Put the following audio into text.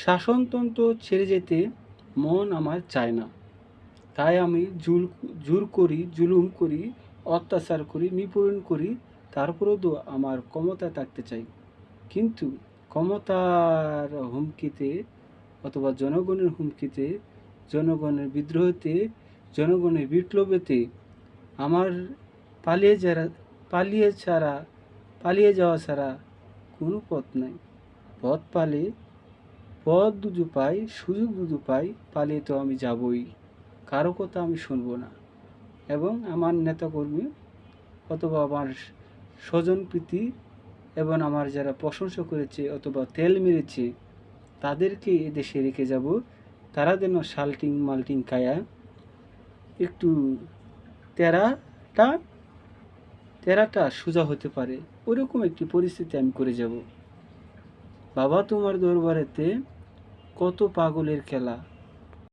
শাসনতন্ত্র ছেড়ে যেতে মন আমার চায় না। তাই আমি জুল, জোর করি, জুলুম করি, অত্যাচার করি নিপূরণ করি তারপরেও তো আমার ক্ষমতা থাকতে চাই। কিন্তু ক্ষমতার হুমকিতে অথবা জনগণের হুমকিতে, জনগণের বিদ্রোহতে, জনগণের বিপ্লবেতে আমার পালিয়ে যারা, পালিয়ে ছাড়া, পালিয়ে যাওয়া ছাড়া কোনো পথ নাই। পথ পালে পথ দুজো পাই, সুযোগ দুজো পাই, পালিয়ে তো আমি যাবই। কারও কথা আমি শুনব না। এবং আমার নেতাকর্মী অথবা আমার স্বজন প্রীতি এবং আমার যারা প্রশংসা করেছে অথবা তেল মেরেছে, তাদেরকে এ দেশে রেখে যাব। তারা যেন শাল্টিং মাল্টিং খায়া একটু তেরাটা তেরাটা সোজা হতে পারে। ওরকম একটি পরিস্থিতি আমি করে যাব। বাবা তোমার দরবারেতে কত পাগলের খেলা।